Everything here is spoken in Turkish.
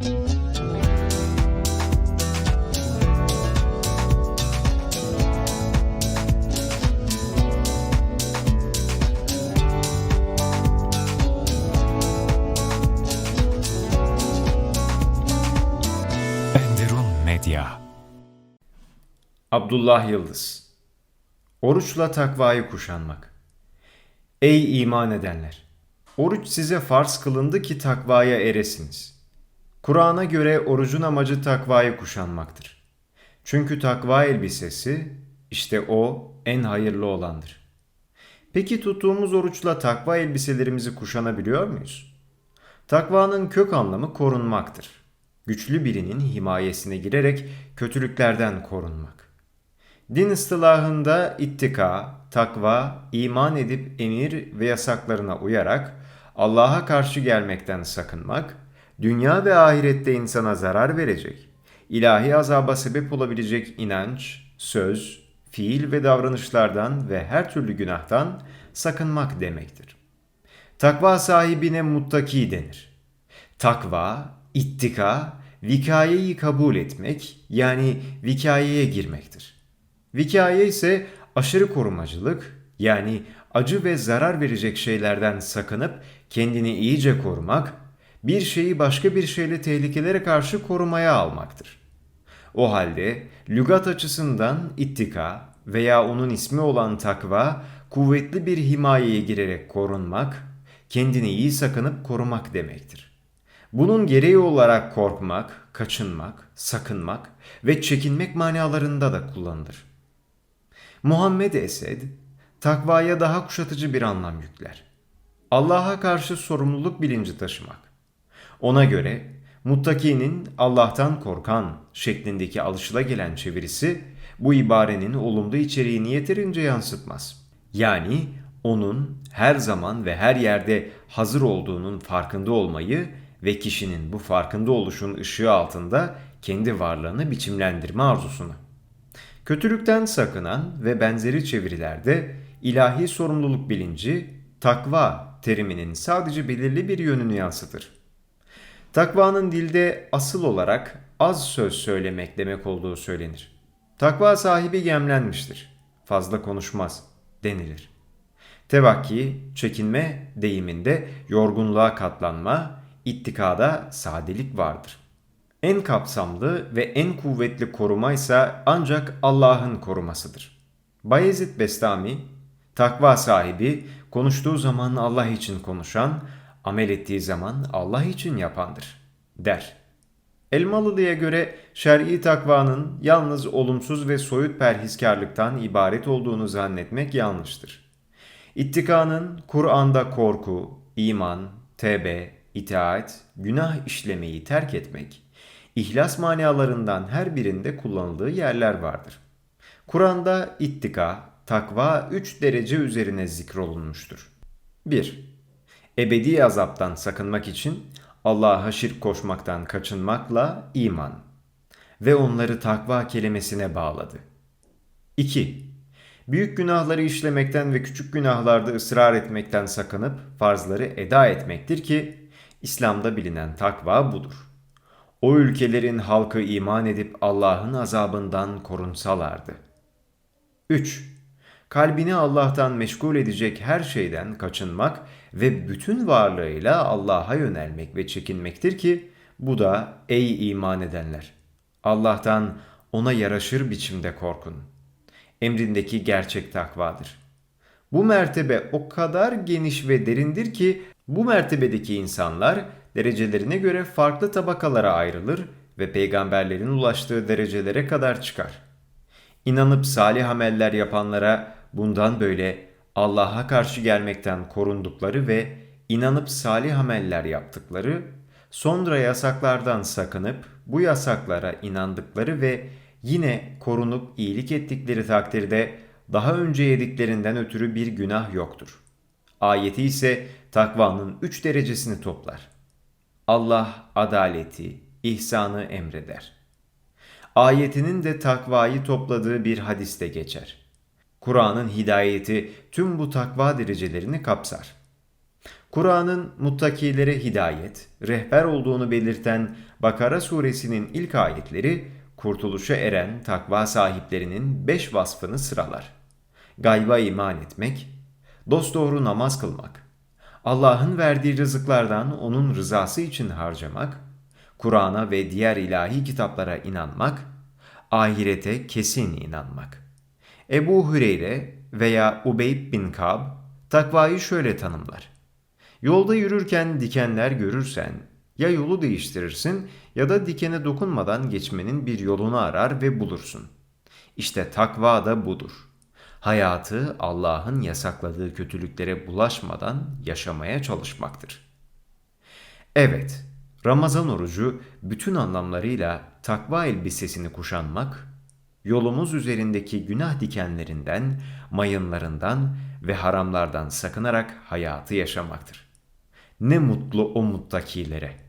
Enderun Medya. Abdullah Yıldız Oruçla takvayı kuşanmak Ey iman edenler! Oruç size farz kılındı ki takvaya eresiniz. Kur'an'a göre orucun amacı takvayı kuşanmaktır. Çünkü takva elbisesi, işte o en hayırlı olandır. Peki tuttuğumuz oruçla takva elbiselerimizi kuşanabiliyor muyuz? Takvanın kök anlamı korunmaktır. Güçlü birinin himayesine girerek kötülüklerden korunmak. Din ıstılahında ittika, takva, iman edip emir ve yasaklarına uyarak Allah'a karşı gelmekten sakınmak, dünya ve ahirette insana zarar verecek, ilahi azaba sebep olabilecek inanç, söz, fiil ve davranışlardan ve her türlü günahtan sakınmak demektir. Takva sahibine muttaki denir. Takva, ittika, vikayeyi kabul etmek yani vikayeye girmektir. Vikaye ise aşırı korumacılık yani acı ve zarar verecek şeylerden sakınıp kendini iyice korumak, bir şeyi başka bir şeyle tehlikelere karşı korumaya almaktır. O halde lügat açısından ittika veya onun ismi olan takva kuvvetli bir himayeye girerek korunmak, kendini iyi sakınıp korumak demektir. Bunun gereği olarak korkmak, kaçınmak, sakınmak ve çekinmek manalarında da kullanılır. Muhammed Esed, takvaya daha kuşatıcı bir anlam yükler. Allah'a karşı sorumluluk bilinci taşımak. Ona göre muttakinin Allah'tan korkan şeklindeki alışıla çevirisi bu ibarenin olumlu içeriğini yeterince yansıtmaz. Yani onun her zaman ve her yerde hazır olduğunun farkında olmayı ve kişinin bu farkında oluşun ışığı altında kendi varlığını biçimlendirme arzusunu. Kötülükten sakınan ve benzeri çevirilerde ilahi sorumluluk bilinci takva teriminin sadece belirli bir yönünü yansıtır. Takvanın dilde asıl olarak az söz söylemek demek olduğu söylenir. Takva sahibi gemlenmiştir. Fazla konuşmaz denilir. Tevakki, çekinme deyiminde yorgunluğa katlanma, ittikada sadelik vardır. En kapsamlı ve en kuvvetli koruma ise ancak Allah'ın korumasıdır. Bayezid Bestami, takva sahibi, konuştuğu zaman Allah için konuşan, amel ettiği zaman Allah için yapandır, der. Elmalılı'ya göre şer'i takvanın yalnız olumsuz ve soyut perhiskarlıktan ibaret olduğunu zannetmek yanlıştır. İttikanın Kur'an'da korku, iman, tevbe, itaat, günah işlemeyi terk etmek, ihlas manalarından her birinde kullanıldığı yerler vardır. Kur'an'da ittika, takva 3 derece üzerine zikrolunmuştur. 1. Ebedi azaptan sakınmak için Allah'a şirk koşmaktan kaçınmakla iman ve onları takva kelimesine bağladı. 2. Büyük günahları işlemekten ve küçük günahlarda ısrar etmekten sakınıp farzları eda etmektir ki İslam'da bilinen takva budur. O ülkelerin halkı iman edip Allah'ın azabından korunsalardı. 3. Kalbini Allah'tan meşgul edecek her şeyden kaçınmak ve bütün varlığıyla Allah'a yönelmek ve çekinmektir ki bu da ey iman edenler. Allah'tan ona yaraşır biçimde korkun. Emrindeki gerçek takvadır. Bu mertebe o kadar geniş ve derindir ki bu mertebedeki insanlar derecelerine göre farklı tabakalara ayrılır ve peygamberlerin ulaştığı derecelere kadar çıkar. İnanıp salih ameller yapanlara bundan böyle Allah'a karşı gelmekten korundukları ve inanıp salih ameller yaptıkları, sonra yasaklardan sakınıp bu yasaklara inandıkları ve yine korunup iyilik ettikleri takdirde daha önce yediklerinden ötürü bir günah yoktur. Ayeti ise takvanın üç derecesini toplar. Allah adaleti, ihsanı emreder. Ayetinin de takvayı topladığı bir hadiste geçer. Kur'an'ın hidayeti tüm bu takva derecelerini kapsar. Kur'an'ın muttakilere hidayet, rehber olduğunu belirten Bakara suresinin ilk ayetleri kurtuluşa eren takva sahiplerinin beş vasfını sıralar. Gayba iman etmek, dosdoğru namaz kılmak, Allah'ın verdiği rızıklardan onun rızası için harcamak, Kur'an'a ve diğer ilahi kitaplara inanmak, ahirete kesin inanmak. Ebu Hüreyre veya Ubeyb bin Kab takvayı şöyle tanımlar. Yolda yürürken dikenler görürsen ya yolu değiştirirsin ya da dikene dokunmadan geçmenin bir yolunu arar ve bulursun. İşte takva da budur. Hayatı Allah'ın yasakladığı kötülüklere bulaşmadan yaşamaya çalışmaktır. Evet, Ramazan orucu bütün anlamlarıyla takva elbisesini kuşanmak, yolumuz üzerindeki günah dikenlerinden, mayınlarından ve haramlardan sakınarak hayatı yaşamaktır. Ne mutlu o muttakilere.''